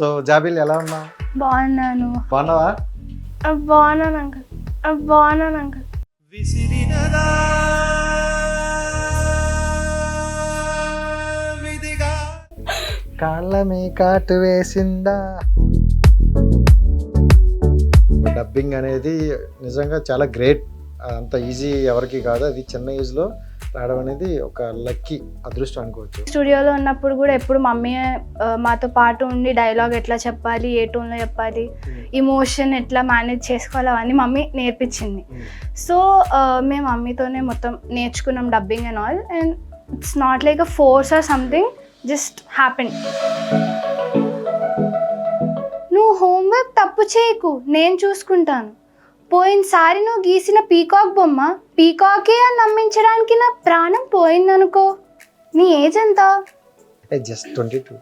So Jabil ఎలా ఉన్నావు? బాగున్నాను. బాగున్నావా? బాగున్నాను అంకుల్. బాగున్నాను అంకుల్. కాళ్ళ మీ కాటు వేసిందా? డబ్బింగ్ అనేది నిజంగా చాలా గ్రేట్. అంత ఈజీ ఎవరికి కాదు. అది చిన్న ఏజ్లో రావడం అనేది ఒక లక్కీ అదృష్టం అనుకోవచ్చు. స్టూడియోలో ఉన్నప్పుడు కూడా ఎప్పుడు మమ్మీ మాతో పాటు ఉండి డైలాగ్ ఎట్లా చెప్పాలి ఏ టోన్లో చెప్పాలి ఇమోషన్ ఎట్లా మేనేజ్ చేసుకోవాలి అవన్నీ మమ్మీ నేర్పించింది. సో ఆ, మేము మమ్మీతోనే మొత్తం నేర్చుకున్నాం dubbing and all and it's not like a force or something just happen నువ్వు హోంవర్క్ తప్పు చేయకు నేను చూసుకుంటాను. పోయినసారి నువ్వు గీసిన పీకాక్ బొమ్మ పీకాకే అని నమ్మించడానికి నా ప్రాణం పోయిందనుకో. నీ ఏజ్ ఎంత? జస్ట్ ట్వంటీ టూ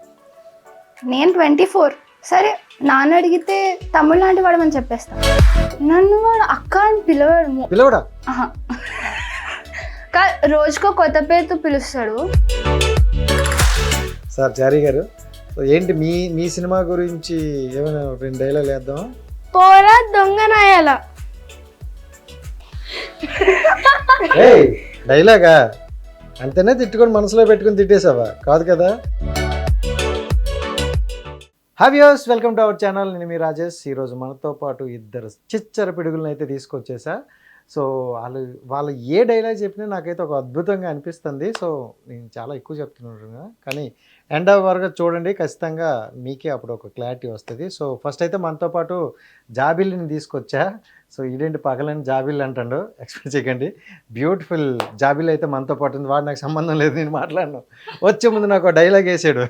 నేను ట్వంటీ ఫోర్ సరే నాన్న అడిగితే తమ్ముడు లాంటి వాడమని చెప్పేస్తా. నన్ను వాడు అక్క అని పిలవాడు పిలవడా? రోజుకో కొత్త పేరుతో పిలుస్తాడు. సార్ చారీ గారు సో ఏంటి మీ మీ సినిమా గురించి ఏమైనా రెండు డైలాగ్ వేద్దాం పోరా దొంగ నాయాల. డైలాగా? అంతేనే తిట్టుకొని మనసులో పెట్టుకొని తిట్టేసావా కాదు కదా? హావ్యూస్ వెల్కమ్ టు అవర్ ఛానల్ నేను మీ రాజేష్. ఈరోజు మనతో పాటు ఇద్దరు చిచ్చర పిడుగులను అయితే తీసుకొచ్చేసా. సో వాళ్ళు వాళ్ళు ఏ డైలాగ్ చెప్పినా నాకైతే ఒక అద్భుతంగా అనిపిస్తుంది. సో నేను చాలా ఎక్కువ చెప్తున్నాను. కానీ ఎండ్ ఆఫ్ వరకు చూడండి. ఖచ్చితంగా మీకే అప్పుడు ఒక క్లారిటీ వస్తుంది. సో ఫస్ట్ అయితే మనతో పాటు జాబిల్ని తీసుకొచ్చా. సో ఇదేంటి పగలని జాబిల్ అంటాడు. ఎక్స్పెక్ట్ చేయకండి. బ్యూటిఫుల్ జాబిల్ అయితే మనతో పాటు ఉంది. వాడు నాకు సంబంధం లేదు. నేను మాట్లాడను. వచ్చే ముందు నాకు డైలాగ్ వేసాడు.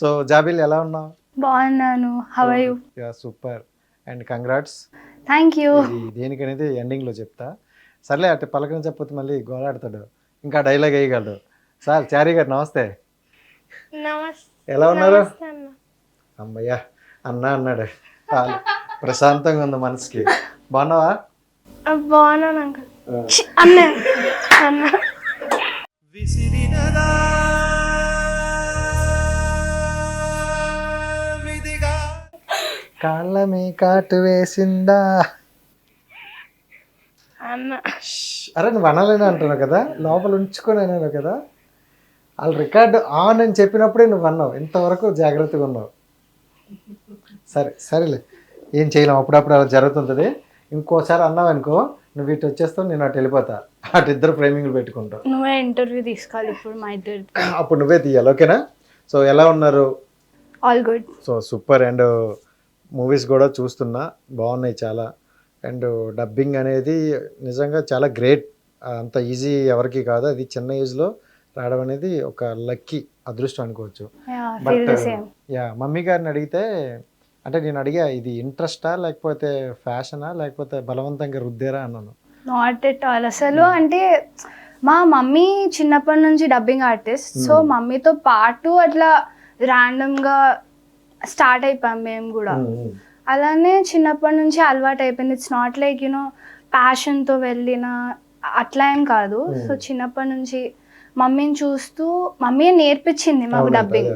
సో జాబిల్ ఎలా ఉన్నావు? బాగున్నాను. How you super and congrats thank you ఇది దేనికనేది ఎండింగ్లో చెప్తా. సర్లే అటు పలకని చెప్పొద్దు మళ్ళీ గోలాడతాడు. ఇంకా డైలాగ్ వేయగలడు. సార్ చారీ గారు నమస్తే. నమస్తే ఎలా ఉన్నారు? అమ్మయ్యా అన్న అన్నాడు. చాలు. ప్రశాంతంగా ఉంది మనసుకి. బాగున్నావా? బాగున్నాను అంకుల్. అన్న. అన్న. విసిరినదా కాళ్ళ మీ కాటు వేసిందా? అన్న. అరే నువ్వు అనలేను అంటున్నావు కదా? లోపల ఉంచుకొని అన్నాను కదా? వాళ్ళు రికార్డు ఆన్ అని చెప్పినప్పుడే నువ్వు అన్నావు. ఇంతవరకు జాగ్రత్తగా ఉన్నావు. సరే సరేలే. ఏం చేయలేం. అప్పుడప్పుడు అలా జరుగుతుంటుంది. ఇంకోసారి అన్నావు అనుకో నువ్వు ఇటు వచ్చేస్తావు నేను అటు వెళ్ళిపోతా. అటు ఇద్దరు ఫ్రేమింగ్లు పెట్టుకుంటావు నువ్వే ఇంటర్వ్యూ తీసుకోవాలి ఇప్పుడు మా ఇద్దరు అప్పుడు నువ్వే తీయాలి ఓకేనా? సో ఎలా ఉన్నారు? All good so super. And movies కూడా చూస్తున్నా. బాగున్నాయి చాలా. అండ్ డబ్బింగ్ అనేది నిజంగా చాలా గ్రేట్. అంత ఈజీ ఎవరికి కాదు. అది చిన్న ఏజ్లో రావడం అనేది ఒక లక్కీ అదృష్టం అనుకోవచ్చు. బట్ యా మమ్మీ గారిని అడిగితే అంటే నేను అడిగా ఇది ఇంట్రెస్టా లేకపోతే ఫ్యాషనా లేకపోతే బలవంతంగా రుద్దేరా అన్నాను. నాట్ ఎట్ ఆల్ అసలు అంటే మా మమ్మీ చిన్నప్పటి నుంచి డబ్బింగ్ ఆర్టిస్ట్. సో మమ్మీతో పాటు అట్లా ర్యాండమ్గా స్టార్ట్ అయిపోయాం మేము కూడా. అలానే చిన్నప్పటి నుంచి అలవాటు అయిపోయింది. It's not like you know ప్యాషన్తో వెళ్ళిన అట్లా ఏం కాదు. సో చిన్నప్పటి నుంచి మమ్మీని చూస్తూ మమ్మీ నేర్పించింది మాకు డబ్బింగ్.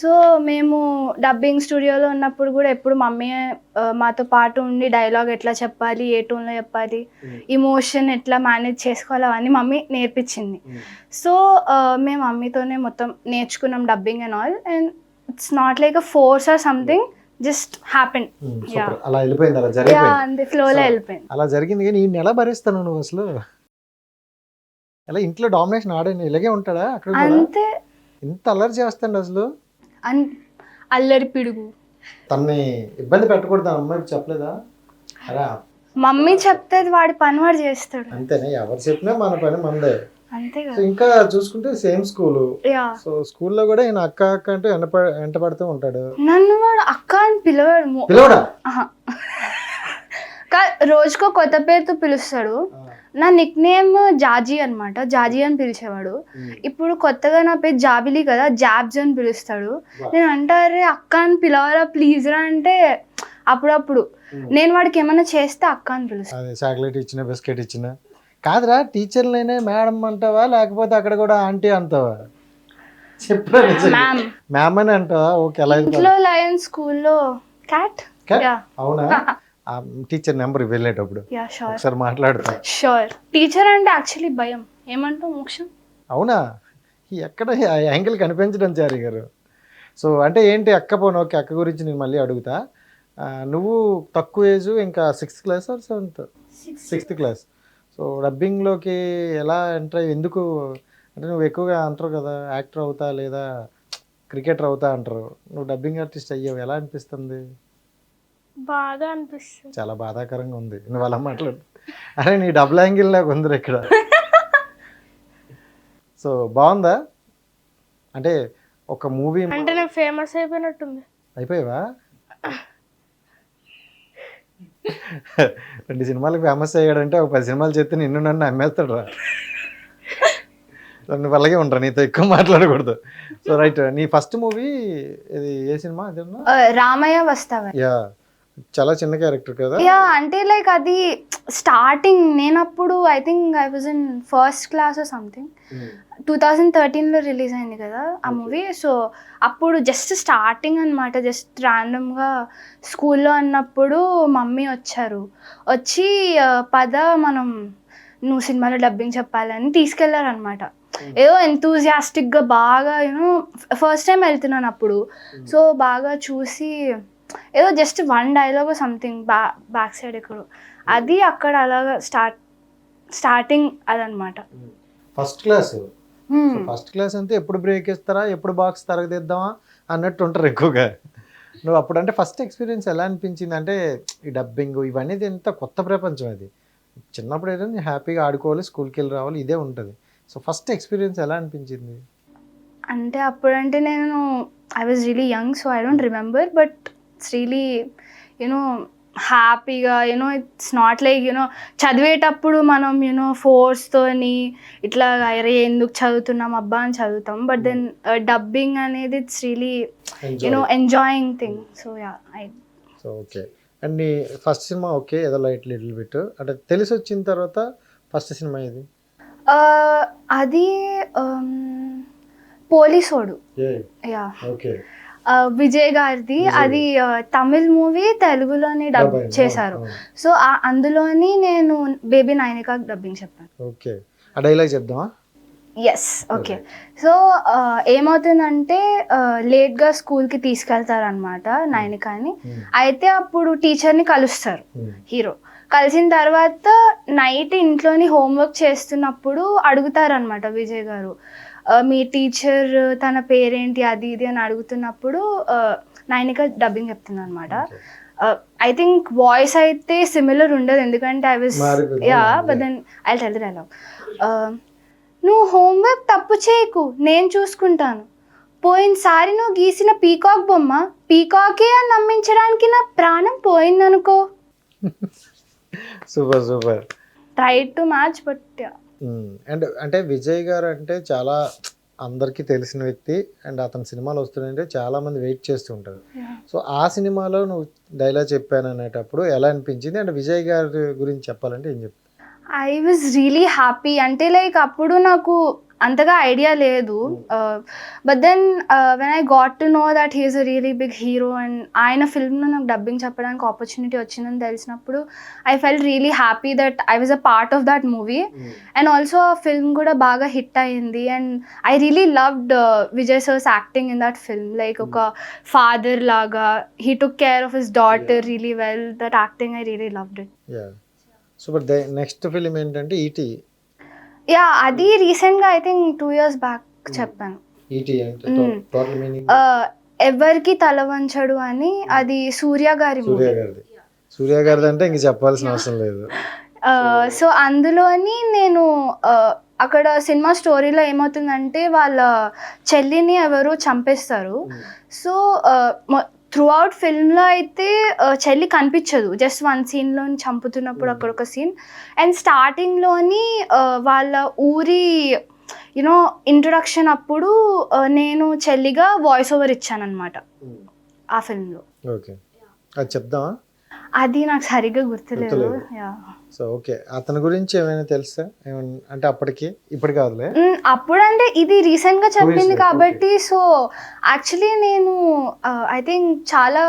సో మేము డబ్బింగ్ స్టూడియోలో ఉన్నప్పుడు కూడా ఎప్పుడు మమ్మీ మాతో పాటు ఉండి డైలాగ్ ఎట్లా చెప్పాలి ఏ టోన్లో చెప్పాలి ఇమోషన్ ఎట్లా మేనేజ్ చేసుకోవాలి అవన్నీ మమ్మీ నేర్పించింది. సో మేము మమ్మీతోనే మొత్తం నేర్చుకున్నాం dubbing and all and it's not like a force or something just happen అలా వెళ్ళిపోయింది అలా అంతే ఫ్లోలో So- వెళ్ళిపోయింది. అలా జరిగింది కానీ ఈయన ఎలా భరిస్తాను నువ్వు అసలు. ఎలా ఇంట్లో డామినేషన్ ఆడాను ఇలాగే ఉంటాడా అక్కడ కూడా? అంతే. ఇంత అల్లరి చేస్తాడు అసలు. అల్లరి పిడుగు. తన్ని ఇబ్బంది పెట్టకూడదు ఆ అమ్మాయికి చెప్పలేదా? అరే. మమ్మీ చెప్తే వాడి పని వాడు చేస్తాడు. అంతేనే? ఎవరు చెప్పినా మన పని మనదే అంతే సో ఇంకా చూసుకుంటే సేమ్ స్కూలు. యా. సో స్కూల్లో కూడా ఈయన అక్క అక్క అంటూ వెంట పడుతూ ఉంటాడు. నన్ను వాడు అక్క అని పిలవాడు పిలవడా? రోజుకో కొత్త పేరుతో పిలుస్తాడు. నా నిక్ నేమ్ జాజీ అన్నమాట. జాజీ అని పిలిచేవాడు. ఇప్పుడు కొత్తగా నా పేరు జాబిలి కదా జాబ్స్ అని పిలుస్తాడు. నేను అంటారే అక్క అని పిలవరా ప్లీజ్ రా అంటే అప్పుడప్పుడు. నేను వాడికి ఏమైనా చేస్తే అక్క అని పిలుస్తాను చాక్లెట్ ఇచ్చిన బిస్కెట్ ఇచ్చిన. కాదురా టీచర్లైనా మేడం అంటావా లేకపోతే అక్కడ కూడా ఆంటీ అంటావా? మ్యామ్ మ్యామ్ అని అంటావా? ఓకే ఎలా ఇంట్లో లయన్ స్కూల్లో క్యాట్ అవునా? టీచర్ నెంబర్ వెళ్ళేటప్పుడు. యా షూర్ ఒకసారి మాట్లాడతా. షూర్ టీచర్ అంటే యాక్చువల్లీ భయం. ఏమంటావు మోక్షం? అవునా? ఎక్కడ యాంగిల్ కనిపించడం చారి గారు. సో అంటే ఏంటి అక్క పోను? ఓకే అక్క గురించి నేను మళ్ళీ అడుగుతా. నువ్వు తక్కువ ఏజ్ ఇంకా sixth class or seventh sixth class so డబ్బింగ్లోకి ఎలా ఎంటర్ అయ్యి ఎందుకు? అంటే నువ్వు ఎక్కువగా అంటారు కదా యాక్టర్ అవుతా లేదా క్రికెటర్ అవుతా అంటారు. నువ్వు డబ్బింగ్ ఆర్టిస్ట్ అయ్యావు ఎలా అనిపిస్తుంది? బాగా అనిపిస్తుంది. చాలా బాధాకరంగా ఉంది. నువ్వు అలా మాట్లాడు. అరే నీ డబుల్ యాంగిల్ లాగా ఉంది ఇక్కడ. సో బాగుందా? అంటే ఒక మూవీ అంటే నేను ఫేమస్ అయిపోయినట్టుంది. అయిపోయావా? రెండు సినిమాలకు ఫేమస్ అయ్యాడంటే ఒక పది సినిమాలు చెప్తే నిన్ను నన్ను అమ్మేస్తాడు రా నువ్వు అలాగే ఉండరా నీతో ఎక్కువ మాట్లాడకూడదు. సో రైట్ నీ ఫస్ట్ మూవీ ఇది ఏ సినిమా? రామయ్య వస్తావా? యా. చాలా చిన్న క్యారెక్టర్ కదా? యా అంటే లైక్ అది స్టార్టింగ్ నేను అప్పుడు I think I was in first class something two thousand థర్టీన్లో release అయింది కదా ఆ మూవీ సో అప్పుడు జస్ట్ స్టార్టింగ్ అనమాట జస్ట్ ర్యాండమ్గా స్కూల్లో ఉన్నప్పుడు మమ్మీ వచ్చారు. వచ్చి పద మనం నువ్వు సినిమాలో డబ్బింగ్ చెప్పాలని తీసుకెళ్ళారనమాట ఏదో ఎంతూజియాస్టిక్గా బాగా యూనో ఫస్ట్ టైం వెళ్తున్నాను అప్పుడు. సో బాగా చూసి ఏదో జస్ట్ వన్ డైలాగ్ సంథింగ్ బ్యా బ్యాక్ సైడ్ ఎక్కడో. అది అక్కడ అలాగా స్టార్ట్ స్టార్టింగ్ అదనమాట. First class. ఫస్ట్ క్లాస్ అంతే ఎప్పుడు బ్రేక్ ఇస్తారా ఎప్పుడు బాక్స్ తరగదిద్దామా అన్నట్టు ఉంటారు ఎక్కువగా. నువ్వు అప్పుడు అంటే ఫస్ట్ ఎక్స్పీరియన్స్ ఎలా అనిపించింది? అంటే ఈ డబ్బింగ్ ఇవన్నీ ఎంత కొత్త ప్రపంచం అది. చిన్నప్పుడు నేను హ్యాపీగా ఆడుకోవాలి స్కూల్కి వెళ్ళి రావాలి ఇదే ఉంటుంది. సో ఫస్ట్ ఎక్స్పీరియన్స్ ఎలా అనిపించింది? అంటే అప్పుడంటే నేను I was really young so I don't remember but it's really you know హ్యాపీగా you know it's not like you know చదివేటప్పుడు మనం యూనో ఫోర్స్తోని ఇట్లా అరే ఎందుకు చదువుతున్నాం అబ్బా అని చదువుతాం. బట్ దెన్ డబ్బింగ్ అనేది it's really you know enjoying thing so ya I so okay and నీ ఫస్ట్ సినిమా ఓకే ఏదో లైట్ లిటిల్ బిట్ అంటే తెలిసి వచ్చిన తర్వాత ఫస్ట్ సినిమా ఇది అది um, పోలీసోడు. యా ఓకే విజయ్ గారిది. అది తమిళ్ మూవీ తెలుగులోని డబ్ చేశారు. సో ఆ- అందులోని నేను బేబీ నైనికా డబ్బింగ్ చెప్పాను. ఓకే. ఆ డైలాగ్ చెప్దామా? ఎస్ ఓకే సో ఏమవుతుందంటే లేట్గా స్కూల్కి తీసుకెళ్తారనమాట నైనికాని. అయితే అప్పుడు టీచర్ని కలుస్తారు హీరో. కలిసిన తర్వాత నైట్ ఇంట్లోని హోంవర్క్ చేస్తున్నప్పుడు అడుగుతారనమాట విజయ్ గారు. "ఆ, మీ టీచర్ తన పేరేంటి అది ఇది అని అడుగుతున్నప్పుడు ఆ, నైనిక డబ్బింగ్ చెప్తుంది అనమాట ఐ థింక్ వాయిస్ అయితే సిమిలర్ ఉండదు. ఎందుకంటే I was. Yeah but then I tell dialogue నువ్వు హోంవర్క్ తప్పు చేయకు. నేను చూసుకుంటాను. పోయినసారి నువ్వు గీసిన పీకాక్ బొమ్మ పీకాకే అని నమ్మించడానికి నా ప్రాణం పోయిందనుకో. Super super try to match but and అంటే విజయ్ గారు అంటే చాలా అందరికీ తెలిసిన వ్యక్తి అండ్ అతని సినిమాలు వస్తున్నాయంటే చాలా మంది వెయిట్ చేస్తూ ఉంటారు. సో ఆ సినిమాలో నువ్వు డైలాగ్ చెప్పాను అనేటప్పుడు ఎలా అనిపించింది? అండ్ విజయ్ గారి గురించి చెప్పాలంటే ఏం చెప్తాను ఐ వాజ్ రియలీ హ్యాపీ అంటే లైక్ అప్పుడు నాకు అంతగా ఐడియా లేదు. But then when I got to know that he's a really big hero and ఆయన ఫిల్మ్లో నాకు డబ్బింగ్ చెప్పడానికి ఆపర్చునిటీ వచ్చిందని తెలిసినప్పుడు I fell really happy that I was a part of that movie and also ఆ film కూడా బాగా hit అయింది. And I really loved Vijay sir's acting in that film like ఒక ఫాదర్ లాగా he took care of his daughter really well that acting I really loved it ya super next film ఏంటంటే E ET yeah అది రీసెంట్గా I think two years back చెప్పాను. ET E అంటే Mm. Total meaning? Uh, ఎవరికి తల వంచడు అని అది సూర్య గారి సూర్య మూవీ గారిది. సూర్య గారిది అంటే ఇంక చెప్పాల్సిన అవసరం లేదు. సో అందులోని నేను అక్కడ సినిమా స్టోరీలో ఏమవుతుందంటే వాళ్ళ చెల్లిని ఎవరు చంపేస్తారు. సో త్రూ అవుట్ ఫిల్మ్లో అయితే చెల్లి కనిపించదు. జస్ట్ వన్ సీన్లో చంపుతున్నప్పుడు అక్కడ ఒక సీన్ అండ్ స్టార్టింగ్లోని వాళ్ళ ఊరి యునో ఇంట్రొడక్షన్ అప్పుడు నేను చెల్లిగా వాయిస్ ఓవర్ ఇచ్చాను అనమాట ఆ ఫిల్మ్లో ఓకే అది చెప్దామా? అది నాకు సరిగ్గా గుర్తులేదు. So okay. అతని గురించి ఏమైనా తెలుసా? అంటే అప్పటికి? ఇప్పుడు కాదులే. మ్, అప్పుడంటే ఇది రీసెంట్గా చెప్పింది కాబట్టి సో యాక్చువల్లీ నేను ఐ థింక్ చాలా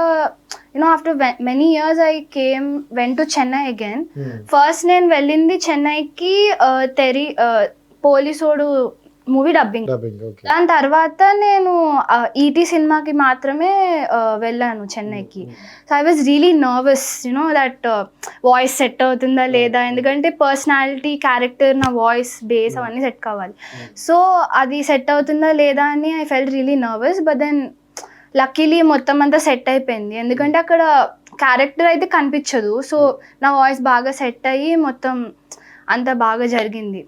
you know after many years I came when to Chennai again. Hmm. First నేను వెళ్ళింది చెన్నైకి తెరి పోలీసోడు మూవీ డబ్బింగ్ దాని తర్వాత నేను ఈటీ సినిమాకి మాత్రమే ఆ, వెళ్ళాను చెన్నైకి. So I was really nervous you know that voice set అవుతుందా లేదా? ఎందుకంటే పర్సనాలిటీ క్యారెక్టర్ నా వాయిస్ బేస్ అవన్నీ సెట్ కావాలి. సో అది సెట్ అవుతుందా లేదా అని I felt really nervous but then luckily మొత్తం అంతా సెట్ అయిపోయింది. ఎందుకంటే అక్కడ క్యారెక్టర్ అయితే కనిపించదు. సో నా వాయిస్ బాగా సెట్ అయ్యి మొత్తం అంత బాగా జరిగింది.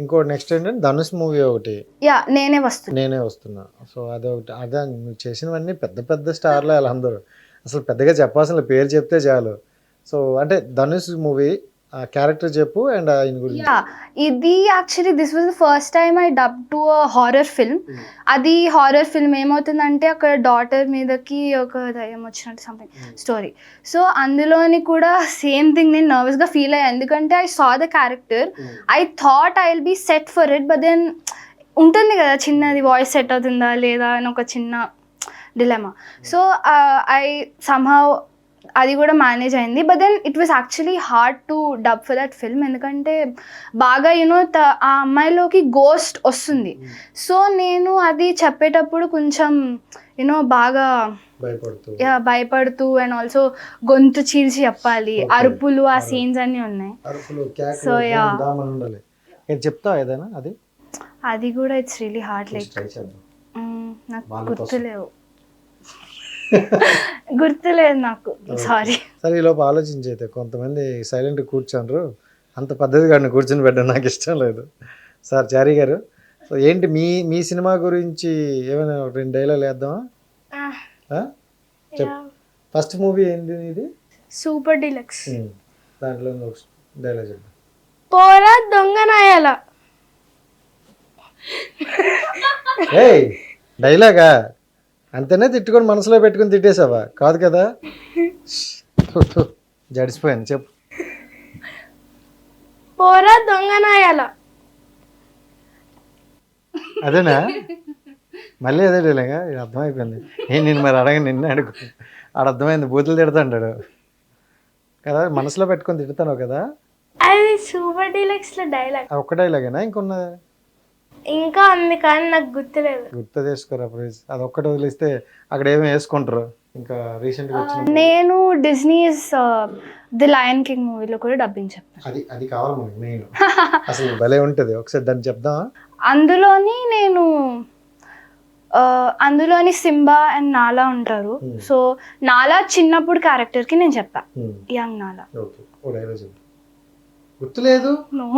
ఇంకోటి నెక్స్ట్ ఏంటంటే ధనుష్ మూవీ ఒకటి. యా నేనే వస్తున్నా. నేనే వస్తున్నా. సో అదొకటి అదే నువ్వు చేసినవన్నీ పెద్ద పెద్ద స్టార్లే వాళ్ళందరూ అసలు పెద్దగా చెప్పాల్సిన పేరు చెప్తే చాలు. సో అంటే ధనుష్ మూవీ క్యారెక్టర్ చెప్పు అండ్ ఆయన గురించి. యా ఇది actually this was the first time I dub to a horror film. అది హారర్ ఫిల్మ్ ఏమవుతుందంటే అక్కడ డాటర్ మీదకి ఒక దయ్యం వచ్చినట్టు సంథింగ్ స్టోరీ సో అందులోని కూడా సేమ్ థింగ్ నేను నర్వస్గా ఫీల్ అయ్యాను ఎందుకంటే I saw the character I thought I will be set for it but then ఉంటుంది కదా చిన్నది వాయిస్ సెట్ అవుతుందా లేదా అని ఒక చిన్న డిలెమా సో ఐ సమ్హౌ అది కూడా మేనేజ్ అయింది. But then it was actually hard to dub for that film ఎందుకంటే బాగా యూనో ఆ అమ్మాయిలోకి గోస్ట్ వస్తుంది. సో నేను అది చెప్పేటప్పుడు కొంచెం యూనో బాగా భయపడుతూ. యా, భయపడుతూ అండ్ ఆల్సో గొంతు చీల్చి చెప్పాలి. అరుపులు ఆ సీన్స్ అన్నీ ఉన్నాయి. ఉండాలి. నేను చెప్తావా ఏదైనా అది? అది కూడా ఇట్స్ రియలీ హార్డ్ లైక్ నాకు. గుర్తులేవు. గుర్తులేదు నాకు. సారీ సరే ఈ లోపు ఆలోచించి అయితే కొంతమంది సైలెంట్ కూర్చోనరు. అంత పద్ధతిగా కూర్చొని పెట్టడం నాకు ఇష్టం లేదు. సార్ చారీ గారు సో ఏంటి మీ మీ సినిమా గురించి ఏమైనా రెండు డైలాగ్ వేద్దామా? ఫస్ట్ మూవీ ఏంటి ఇది? సూపర్ డిలక్స్ దాంట్లో డైలాగ్ చెప్పు. పోరా దొంగనాయాల ఏయ్ డైలాగా అంతనే తిట్టుకొని మనసులో పెట్టుకొని తిట్టేసావా కాదు కదా. జడిసిపోయాను చెప్పు. పోరా దొంగనాయాల అదేనా? మళ్ళీ అదే డైలాగా? ఇది అర్థమైపోయింది. నేను నేను మరి అడగ నిన్నే అడుగు. ఆడ అర్థమైంది బూతులు తిడతాడు కదా మనసులో పెట్టుకొని తిడతాను కదా? అది సూపర్ డిలక్స్లో డైలాగ్ ఒక్క డైలాగేనా? ఇంకొన్నదా? ఇంకా ఉంది కానీ నాకు గుర్తులేదు. గుర్తు చేసుకోరా ప్లీజ్. అది ఒక్కటి వదిలిస్తే అక్కడ ఏమి వేసుకుంటారు? ఇంకా రీసెంట్గా వచ్చిన నేను డిజ్నీస్ ది లయన్ కింగ్ మూవీలో కూడా డబ్బింగ్ చెప్పాను. అది అది కావాలి మనకి మెయిన్. అసలు భలే ఉంటుంది. ఒకసారి దాన్ని చెప్దామా? అందులోని నేను ఆ, అందులోని సింబా అండ్ నాలా ఉంటారు. Hmm. సో నాలా చిన్నప్పుడు క్యారెక్టర్కి నేను చెప్పా. యంగ్ నాలా. ఓకే. ఓ డైలాగ్ చెప్పు. గుర్తులేదు? నో.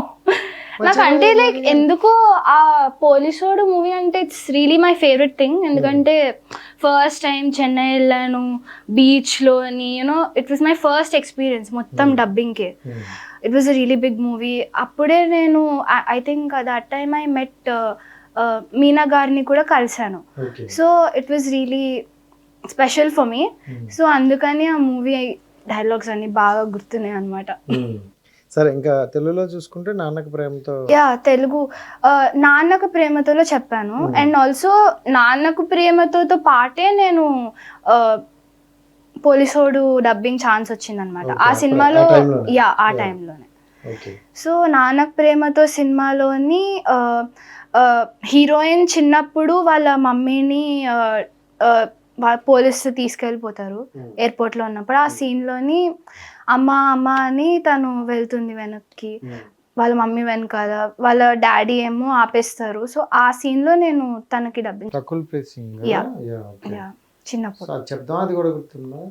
నాకు అంటే లైక్ ఎందుకో ఆ పోలీసోడు మూవీ అంటే it's really my favourite thing ఎందుకంటే ఫస్ట్ టైం చెన్నై వెళ్ళాను బీచ్లో అని you know it was my first experience మొత్తం డబ్బింగ్కే it was a really big movie అప్పుడే నేను I think that time I met Meena గారిని కూడా కలిశాను. So it was really special for me so అందుకని ఆ మూవీ డైలాగ్స్ అన్ని బాగా గుర్తున్నాయి అనమాట సరే ఇంకా తెలుగులో చూసుకుంటే నాన్నకి ప్రేమతో యా తెలుగు. నాన్నకు ప్రేమతోలో చెప్పాను. Hmm. అండ్ ఆల్సో నాన్నకు ప్రేమతోతో పాటే నేను పోలీసోడు డబ్బింగ్ ఛాన్స్ వచ్చిందనమాట ఆ సినిమాలో. యా ఆ. టైంలోనే సో నాన్నకు ప్రేమతో సినిమాలోని హీరోయిన్ చిన్నప్పుడు వాళ్ళ మమ్మీని పోలీసు తీసుకెళ్ళిపోతారు ఎయిర్పోర్ట్లో ఉన్నప్పుడు. ఆ సీన్లోని అమ్మ అమ్మ అని తను వెళ్తుంది వెనక్కి. వాళ్ళ మమ్మీ వెనకాల. వాళ్ళ డాడీ ఏమో ఆపేస్తారు. సో ఆ సీన్లో నేను తనకి డబ్బింగ్ చిన్నప్పుడు. అది చెప్దాం అది కూడా గుర్తుందా?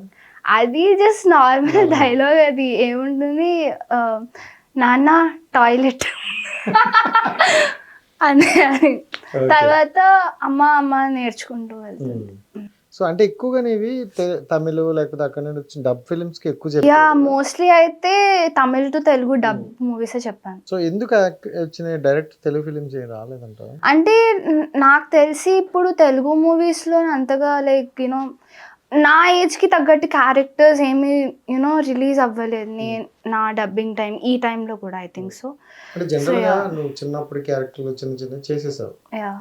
అది జస్ట్ నార్మల్ డైలాగ్ అది. ఏముంటుంది? నాన్న టాయిలెట్. అని. తర్వాత అమ్మ అమ్మ నేర్చుకుంటూ వెళ్తాను సో అంటే ఎక్కువగా తె- తమిళ్ లేకపోతే అక్కడ నుండి వచ్చిన డబ్ ఫిల్మ్స్కి ఎక్కువ యా మోస్ట్లీ అయితే తమిళ్ టు తెలుగు డబ్ మూవీసే చెప్పాను. సో ఎందుకు వచ్చిన డైరెక్ట్ తెలుగు ఫిల్మ్స్ ఏం రాలేదంట అంటే నాకు తెలిసి ఇప్పుడు తెలుగు మూవీస్లో అంతగా లైక్ యూనో నా ఏజ్కి తగ్గట్టు క్యారెక్టర్స్ ఏమి యూనో రిలీజ్ అవ్వలేదు. నేను నా డబ్బింగ్ టైం ఈ టైంలో కూడా ఐ థింక్ సో. అంటే జనరల్గా నువ్వు చిన్నప్పుడు క్యారెక్టర్లు చిన్న చిన్న చేసేసావు.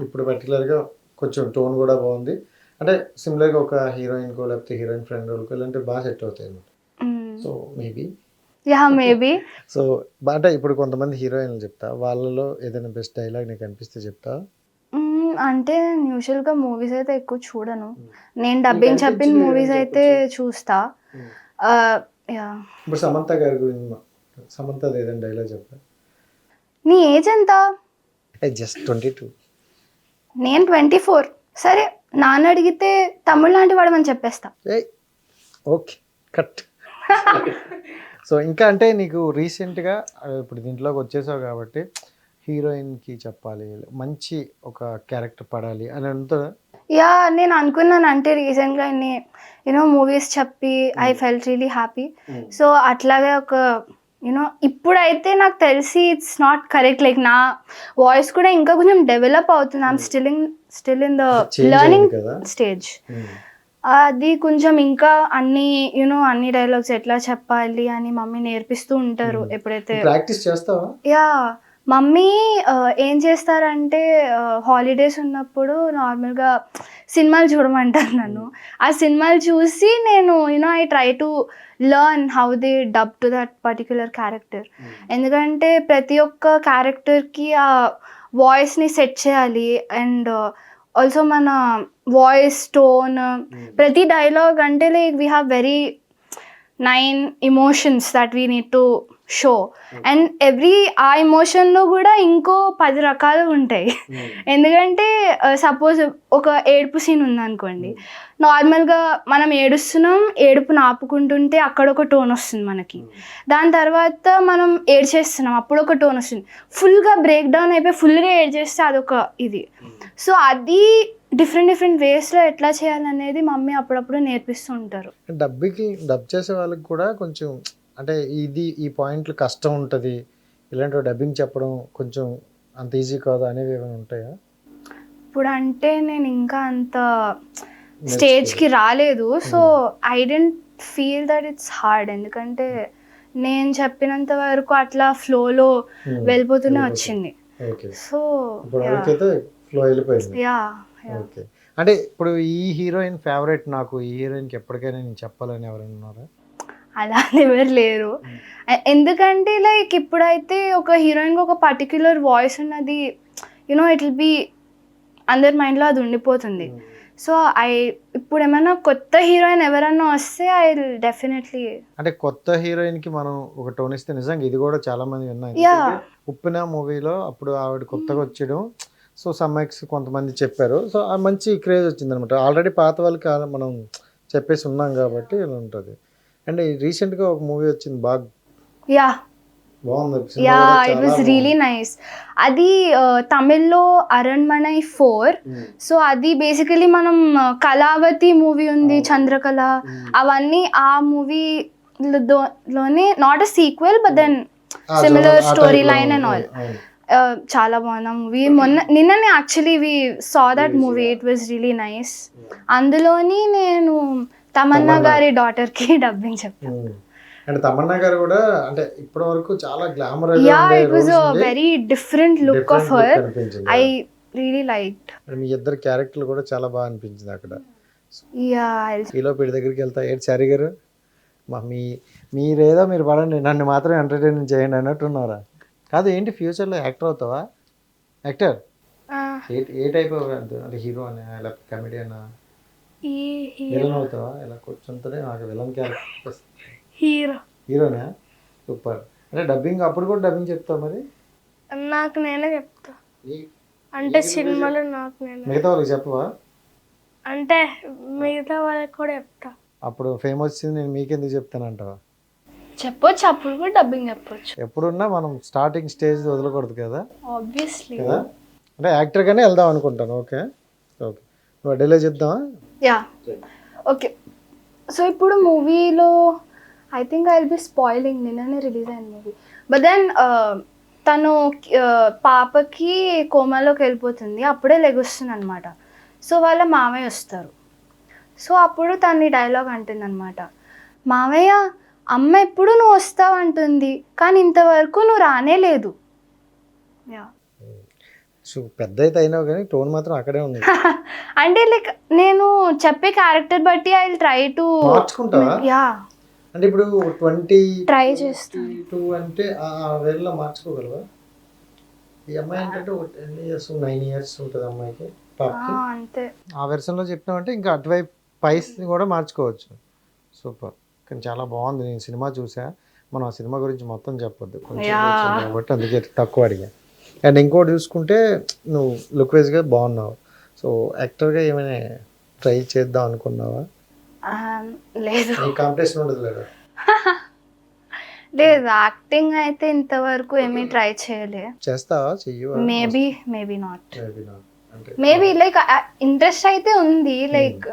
ఇప్పుడు పర్టికులర్గా కొంచెం టోన్ కూడా బాగుంది. అంటే సిమిలర్గా ఒక హీరోయిన్కో లేకపోతే హీరోయిన్ ఫ్రెండ్ రోల్కో ఇలాంటివి బాగా సెట్ అవుతాయి అన్నమాట. So maybe yeah maybe so అంటే ఇప్పుడు కొంతమంది హీరోయిన్లు చెప్తా వాళ్ళలో ఏదైనా బెస్ట్ డైలాగ్ నీకు అనిపిస్తే చెప్తా? అంటే యూజువల్గా మూవీస్ అయితే ఎక్కువ చూడను. నేను డబ్బింగ్ చెప్పిన మూవీస్ అయితే. చూస్తా. యా. ఇప్పుడు సమంత గారి గురించి సమంత ఏదైనా డైలాగ్ చెప్పా. నీ ఏజ్ ఎంత? జస్ట్ ట్వంటీ టూ నేను ట్వంటీ ఫోర్ సరే నాన్న అడిగితే తమ్ముడు లాంటి వాడు అని చెప్పేస్తా ఓకే కట్ సో ఇంకా అంటే నీకు రీసెంట్గా ఇప్పుడు దీంట్లోకి వచ్చేసావు కాబట్టి హీరోయిన్కి చెప్పాలి మంచి ఒక క్యారెక్టర్ పడాలి అని అంతా యా నేను అనుకున్నాను. అంటే రీసెంట్గా యూనో మూవీస్ చెప్పి I felt really happy so అట్లాగే ఒక యూనో ఇప్పుడైతే నాకు తెలిసి ఇట్స్ నాట్ కరెక్ట్ లైక్ నా వాయిస్ కూడా ఇంకా కొంచెం డెవలప్ అవుతుంది. I'm still in still in the learning stage అది కొంచెం ఇంకా అన్ని యూనో అన్ని డైలాగ్స్ ఎట్లా చెప్పాలి అని మమ్మీ నేర్పిస్తూ ఉంటారు ఎప్పుడైతే. ప్రాక్టీస్ చేస్తావా? యా మమ్మీ ఆ, ఏం చేస్తారంటే హాలిడేస్ ఉన్నప్పుడు నార్మల్గా సినిమాలు చూడమంటారు నన్ను. ఆ సినిమాలు చూసి నేను you know I try to learn how they dub to that particular character ఎందుకంటే ప్రతి ఒక్క క్యారెక్టర్కి ఆ వాయిస్ని సెట్ చేయాలి అండ్ ఆల్సో మన వాయిస్ టోన్ ప్రతి డైలాగ్ అంటే like we have very nine emotions that we need to show. And every ఆ ఎమోషన్లో కూడా ఇంకో పది రకాలు ఉంటాయి. ఎందుకంటే సపోజ్ ఒక ఏడుపు సీన్ ఉందనుకోండి. నార్మల్గా మనం ఏడుస్తున్నాం ఏడుపు ఆపుకుంటుంటే అక్కడ ఒక టోన్ వస్తుంది మనకి. దాని తర్వాత మనం ఏడ్చేస్తున్నాం అప్పుడు ఒక టోన్ వస్తుంది. ఫుల్గా బ్రేక్ డౌన్ అయిపోయి ఫుల్గా ఏడ్చేస్తే అదొక ఇది. సో అది డిఫరెంట్ డిఫరెంట్ వేస్లో ఎట్లా చేయాలనేది మమ్మీ అప్పుడప్పుడు నేర్పిస్తూ ఉంటారు. డబ్బుకి డబ్ చేసే వాళ్ళకి కూడా కొంచెం అంటే ఇది ఈ పాయింట్లు కష్టం ఉంటుంది. ఇలాంటి డబ్బింగ్ చెప్పడం కొంచెం అంత ఈజీ కాదు అనేవి ఏమైనా ఉంటాయా? ఇప్పుడు అంటే నేను ఇంకా అంత స్టేజ్కి రాలేదు. So I don't feel that it's hard. ఎందుకంటే నేను చెప్పినంత వరకు అట్లా ఫ్లోలో వెళ్ళిపోతూనే వచ్చింది. So yeah. ఓకే. అంటే ఇప్పుడు ఈ హీరోయిన్ ఫేవరెట్ నాకు ఈ హీరోయిన్కి ఎప్పటికైనా నేను చెప్పాలని ఎవరైనా ఉన్నారా? అలా ఎవరు లేరు. ఎందుకంటే లైక్ ఇప్పుడైతే ఒక హీరోయిన్కి ఒక పర్టిక్యులర్ వాయిస్ ఉన్నది you know it will be అందరి మైండ్లో అది ఉండిపోతుంది. సో ఐ ఇప్పుడు ఏమైనా కొత్త హీరోయిన్ ఎవరైనా వస్తే ఐ డెఫినెట్లీ అంటే కొత్త హీరోయిన్కి మనం ఒక టోన్ ఇస్తే నిజంగా ఇది కూడా చాలా మంది విన్నాయి. ఉప్పిన మూవీలో అప్పుడు ఆవిడ కొత్తగా వచ్చేయడం సో సమ్మెక్స్ కొంతమంది చెప్పారు. సో ఆ మంచి క్రేజ్ వచ్చింది అనమాట ఆల్రెడీ పాత వాళ్ళకి మనం చెప్పేసి ఉన్నాం కాబట్టి ఇలా ఉంటుంది. అండ్ రీసెంట్గా ఒక మూవీ వచ్చింది బాగా. Yeah. Yeah it was really nice అది తమిళ్ళో అరణ్మణై ఫోర్. బాగుంది. సో అది బేసికలీ మనం కళావతి మూవీ ఉంది చంద్రకళ. అవన్నీ ఆ మూవీ లోనే not a sequel but then similar story line and. All. చాలా బాగుంది మూవీ మొన్న నిన్ననే actually we saw that movie it was really nice అందులోని నేను తమన్నా. గారి డాటర్కి dubbing um. And Tamannaah garu కూడా అంటే ఇప్పటి వరకు చాలా glamour yeah it was a very different look of her I really like మీ ఇద్దరు క్యారెక్టర్లు కూడా చాలా బాగా అనిపించింది అక్కడ. యా ఈలో వీడి దగ్గరికి వెళ్తా. ఏంటి చారి గారు? మా మీ మీరేదో మీరు పడండి నన్ను మాత్రం ఎంటర్టైన్ చేయండి అన్నట్టున్నారా కాదు ఏంటి ఫ్యూచర్లో యాక్టర్ అవుతావా? యాక్టర్ ఏ ఏ టైప్ అంటే హీరో అని లేకపోతే కమెడియన్ విలన్ అవుతావా? ఇలా కూర్చుంటే నాకు విలన్ క్యారెక్టర్ హీరో. హీరోనా? సూపర్. అంటే డబ్బింగ్ అప్పుడు కూడా డబ్బింగ్ చెప్తావు మరి? నాకు నేనే చెప్తా. అంటే సినిమాలో నాకు నేను. మిగతా వాళ్ళకి చెప్పవా? అంటే మిగతా వాళ్ళకి కూడా చెప్తా. అప్పుడు ఫేమస్ వచ్చింది నేను మీకెందుకు చెప్తానంటావా? చెప్పొచ్చు అప్పుడు కూడా డబ్బింగ్ చెప్పొచ్చు. ఎప్పుడున్నా మనం స్టార్టింగ్ స్టేజ్ వదలకూడదు కదా? ఆబ్వియస్లీ కదా? అంటే యాక్టర్గానే వెళ్దాం అనుకుంటాను ఓకే? ఓకే. నువ్వు డెలే చెప్దామా యా ఓకే సో ఇప్పుడు మూవీలో I think I will be spoiling నిన్ననే రిలీజ్ అయిన మూవీ బట్ దెన్ తను uh, పాపకి కోమాలోకి వెళ్ళిపోతుంది. అప్పుడే లెగొస్తుంది అనమాట సో వాళ్ళ మామయ్య వస్తారు. సో అప్పుడు తన్ని డైలాగ్ అంటుంది అనమాట మావయ్య అమ్మ ఎప్పుడు నువ్వు వస్తావు అంటుంది కానీ ఇంతవరకు నువ్వు రానే లేదు. యా సో పెద్ద అయితే అయినావు కానీ టోన్ మాత్రం అక్కడే ఉంది. అంటే లైక్ నేను చెప్పే క్యారెక్టర్ బట్టి ఐ ట్రై టు మార్చుకుంటావా? యా. అంటే ఇప్పుడు ట్వంటీ ట్రై చేస్తాను టూ అంటే ఆ వేళలో మార్చుకోగలవా? ఈ అమ్మాయి ఏంటంటే ఒక టెన్ ఇయర్స్ నైన్ ఇయర్స్ ఉంటుంది అమ్మాయికి పాపకి అంతే. ఆ వెర్షన్లో చెప్పినామంటే ఇంకా అటువైపు పైస్ కూడా మార్చుకోవచ్చు. సూపర్. కానీ చాలా బాగుంది. నేను సినిమా చూసా. మనం ఆ సినిమా గురించి మొత్తం చెప్పొద్దు. కొంచెం కాబట్టి అందుకే తక్కువ అడిగా. అండ్ ఇంకోటి చూసుకుంటే నువ్వు లుక్ వైజ్గా బాగున్నావు. సో యాక్టర్గా ఏమైనా ట్రై చేద్దాం అనుకున్నావా? లేదు. కాంపిటీషన్ ఉండదు లేదా లేదు యాక్టింగ్ అయితే ఇంతవరకు ఏమీ ట్రై చేయలే. చేస్తావా? Maybe maybe not maybe like interest అయితే ఉంది లైక్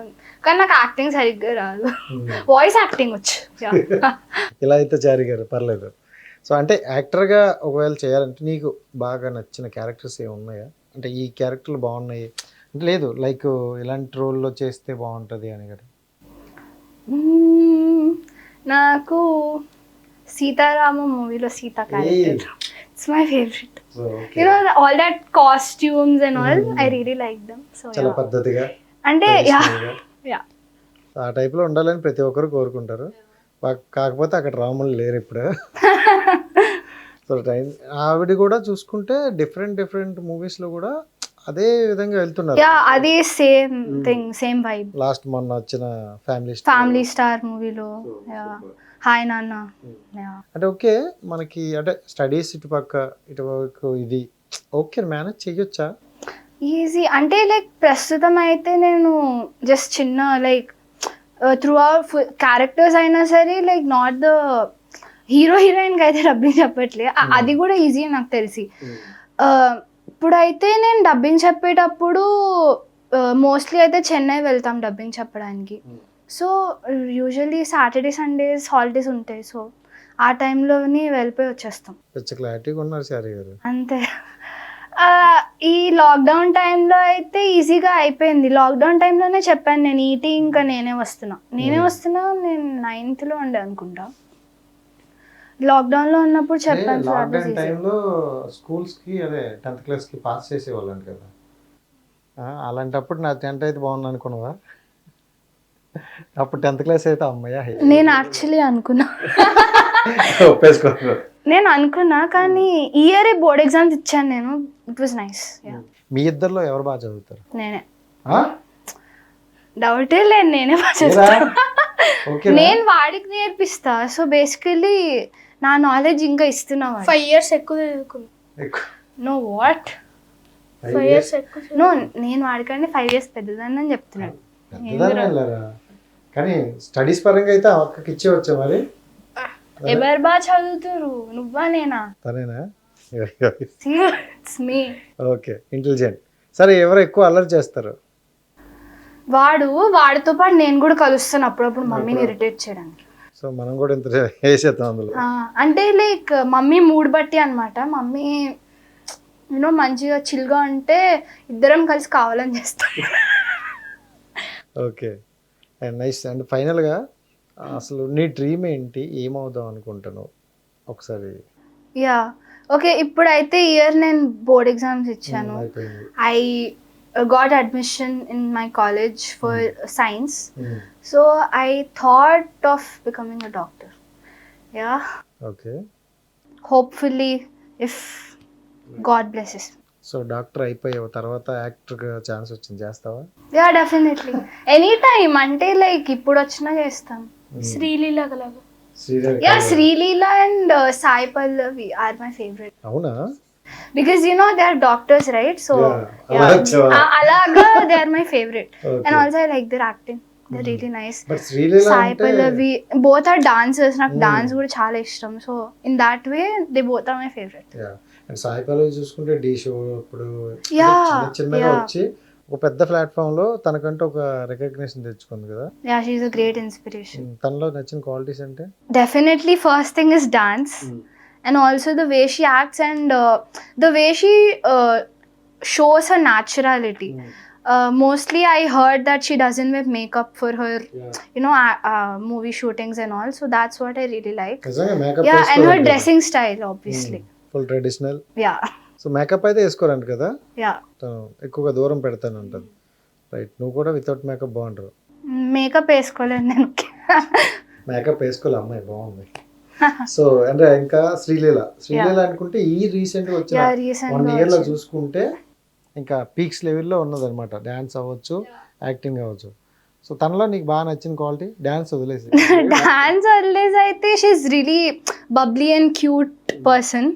కానీ నాకు యాక్టింగ్ సరిగ్గా రాదు. Hmm. వాయిస్ యాక్టింగ్ వచ్చు. ఇలా అయితే చారి గారు పర్లేదు. సో అంటే యాక్టర్గా ఒకవేళ చేయాలంటే నీకు బాగా నచ్చిన క్యారెక్టర్స్ ఏమి ఉన్నాయా? అంటే ఈ క్యారెక్టర్లు బాగున్నాయి. అంటే లేదు లైక్ ఇలాంటి రోల్లో చేస్తే బాగుంటుంది అని కదా. నాకు సీతారామ మూవీలో Sita character. It's my favourite you know all that costumes and all I really like them so చాలా పద్ధతిగా అంటే యా. యా ఆ టైప్లో ఉండాలని ప్రతి ఒక్కరు కోరుకుంటారు. కాకపోతే అక్కడ రాములు లేరు ఇప్పుడు. ఆవిడ కూడా చూసుకుంటే డిఫరెంట్ డిఫరెంట్ మూవీస్లో కూడా అదే విధంగా వెళ్తున్నారు. యా అది same thing same vibe last మొన్న వచ్చిన ఫ్యామిలీ ఫ్యామిలీ స్టార్ మూవీలో హాయ్ నాన్న అంటే ఓకే మనకి అంటే స్టడీస్ ఇటుపక్క ఇటుపక్క ఇది. ఓకే మేనేజ్ చెయ్యొచ్చా? ఈజీ అంటే లైక్ ప్రస్తుతం అయితే నేను జస్ట్ చిన్న లైక్ త్రూ అవుట్ క్యారెక్టర్స్ అయినా సరే లైక్ నాట్ ద హీరో హీరోయిన్కి అయితే డబ్బింగ్ చెప్పట్లే. అ- అది కూడా ఈజీ నాకు తెలిసి. Uh, ఇప్పుడైతే నేను డబ్బింగ్ చెప్పేటప్పుడు మోస్ట్లీ అయితే చెన్నై వెళ్తాం డబ్బింగ్ చెప్పడానికి. So usually Saturday Sundays holidays ఉంటాయి. సో ఆ టైంలోని వెళ్ళిపోయి వచ్చేస్తాం. పిచ్చ క్లారిటీగా ఉన్నారు సారీ గారు. అంతే. ఈ లాక్డౌన్ టైంలో అయితే ఈజీగా అయిపోయింది. లాక్డౌన్ టైంలోనే చెప్పాను నేను ఈటీ ఇంకా నేనే వస్తున్నా. నేనే వస్తున్నా నేను నైన్త్లో ఉండే అనుకుంటా. లాక్డౌన్లో ఉన్నప్పుడు చెప్పాను లాక్డౌన్. టైంలో స్కూల్స్కి అదే టెన్త్ క్లాస్కి పాస్ చేసేవాళ్ళంట కదా. ఆ, అలాంటప్పుడు నా టెన్త్ అయితే బాగుంది అనుకున్నావా? అప్పుడు టెన్త్ క్లాస్ అయితే అమ్మయ్య నేను యాక్చువల్లీ అనుకున్నా. నేను అనుకున్నా కానీ ఇయరే బోర్డ్ ఎగ్జామ్స్ ఇచ్చాను నేను. ఇట్ వాజ్ నైస్ మీ ఇద్దరిలో ఎవరు బాగా చదువుతారు? నేనే. ఆ? డౌటే లేదు నేనే బాగా ఓకే నేను వాడికి నేర్పిస్తా. సో బేసికలీ నా నాలెడ్జ్ ఇంకా ఇస్తున్నా ఫైవ్ ఇయర్స్ ఎక్కువ. No what five? Years no నేను వాడికంటే ఫైవ్ ఇయర్స్ పెద్దదాన్ని అని చెప్తున్నాడు కానీ స్టడీస్ పరంగా అయితే అక్కకి ఇచ్చేవచ్చా మరి? ఎవరు బాగా చదువుతారు నువ్వా నేనా? తనేనా? ఇట్స్ మీ ఓకే ఇంటెలిజెంట్ సరే ఎవరు ఎక్కువ అల్లరి చేస్తారు? వాడు వాడితో పాటు నేను కూడా కలుస్తాను అప్పుడప్పుడు మమ్మీని ఇరిటేట్ చేయడానికి. సో మనం కూడా ఇంత వేసేద్దాం అందులో. అంటే లైక్ మమ్మీ మూడ్ బట్టి అనమాట మమ్మీ యూనో మంచిగా చిల్గా ఉంటే ఇద్దరం కలిసి కావాలని చేస్తాం. ఓకే. And nice. అండ్ ఫైనల్గా అసలు నీ డ్రీమ్ ఏంటి? ఏమవుదాం అనుకుంటున్నావు? ఒకసారి. యా. ఓకే ఇప్పుడైతే ఇయర్ నేను బోర్డ్ ఎగ్జామ్స్ ఇచ్చాను. అయిపోయింది. I got admission in my college for science Hmm. So I thought of becoming a doctor yeah okay hopefully if God blesses so doctor అయిపోయావు. తర్వాత యాక్టర్గా ఛాన్స్ వచ్చింది. చేస్తావా? యా డెఫినెట్లీ ఎనీ టైమ్ అంటే like ఇప్పుడు వచ్చినా చేస్తాం. Sreeleela గలగా Sridevi yeah Sreeleela and Sai Pallavi are my favourite అవునా? Because you know they are doctors right so? అలాగా they are my favourite. And also I like their acting they really nice Sai Pallavi both are dancers నాకు dance కూడా చాలా ఇష్టం so in that way they both are my favourite and Sai Pallavi చూసుకుంటే the show చిన్న చిన్నగా. వచ్చి ఒక పెద్ద ప్లాట్ఫామ్లో తనకంటూ ఒక రికగ్నిషన్ తెచ్చుకుంది కదా. Yeah she a great inspiration తనలో నచ్చిన క్వాలిటీస్ అంటే? Definitely first thing is dance. And also the way she acts and uh, the way she uh, shows her naturality uh, mostly I heard that she doesn't wear makeup for her, you know, uh, uh, movie shootings and all. So that's what I really like. Yeah, and her dressing style, obviously. Full traditional Yeah, so makeup అయితే వేసుకోరంట కదా yeah. తను ఎక్కువగా దూరం పెడతాను అంటది right నువ్వు కూడా వితౌట్ మేకప్ బాగుంటారు మేకప్ వేసుకోలేను నేను మేకప్ వేసుకోలే అమ్మాయి బాగుంది సో అంటే ఇంకా శ్రీలీల. శ్రీలీల అనుకుంటే ఈ రీసెంట్ వచ్చిన వన్ ఇయర్లో. చూసుకుంటే ఇంకా పీక్స్ లెవెల్లో ఉన్నదన్నమాట. డ్యాన్స్ అవ్వచ్చు యాక్టింగ్ అవ్వచ్చు. సో తనలో నీకు బాగా నచ్చిన క్వాలిటీ డ్యాన్స్ వదిలేసి. డాన్స్ వదిలేసి అయితే she really bubbly and cute person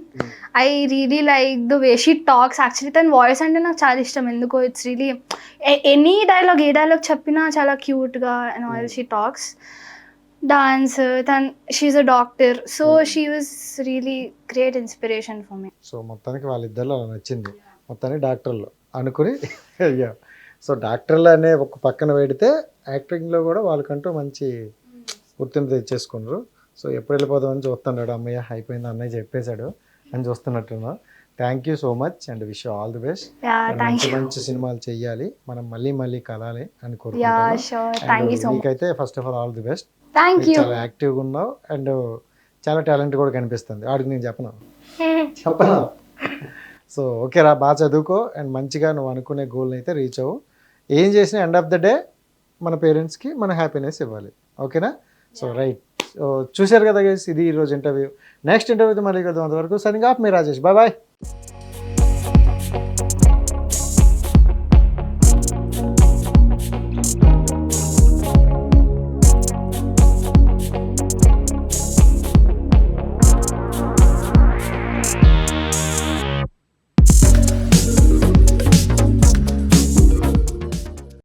I really like the way she talks actually తన వాయిస్ అంటే నాకు చాలా ఇష్టం. ఎందుకో ఇట్స్ రియలీ ఎనీ డైలాగ్ ఏ డైలాగ్ చెప్పినా చాలా క్యూట్గా and all she talks dance తన్ she a doctor so she was really great inspiration for me so మొత్తానికి వాళ్ళిద్దరిలో నచ్చింది. మొత్తానికి డాక్టర్లు అనుకుని అయ్యా సో డాక్టర్లు అనే ఒక పక్కన పెడితే యాక్టింగ్లో కూడా వాళ్ళకంటూ మంచి గుర్తింపు తెచ్చేసుకున్నారు. సో ఎప్పుడు వెళ్ళిపోదామని చూస్తున్నాడు అమ్మయ్య అయిపోయింది అన్నయ్య చెప్పేశాడు అని చూస్తున్నట్టున్నా. Thank you so much and wish all the best మంచి మంచి సినిమాలు చెయ్యాలి. మనం మళ్ళీ మళ్ళీ కలాలి అని కోరుకుంటున్నాను నీకైతే first of all all the best thank you చాలా యాక్టివ్గా ఉన్నావు అండ్ చాలా టాలెంట్ కూడా కనిపిస్తుంది. ఆడికి నేను చెప్పను? చెప్పనా? సో ఓకే రా బాగా చదువుకో అండ్ మంచిగా నువ్వు అనుకునే గోల్ని అయితే రీచ్ అవ్వు. ఏం చేసినా ఎండ్ ఆఫ్ ద డే మన పేరెంట్స్కి మన హ్యాపీనెస్ ఇవ్వాలి. ఓకేనా సో రైట్ సో చూశారు కదా గైస్ ఇది ఈరోజు ఇంటర్వ్యూ నెక్స్ట్ ఇంటర్వ్యూతో మళ్ళీ కదా అంతవరకు సరిగా మీ రాజేష్. Bye bye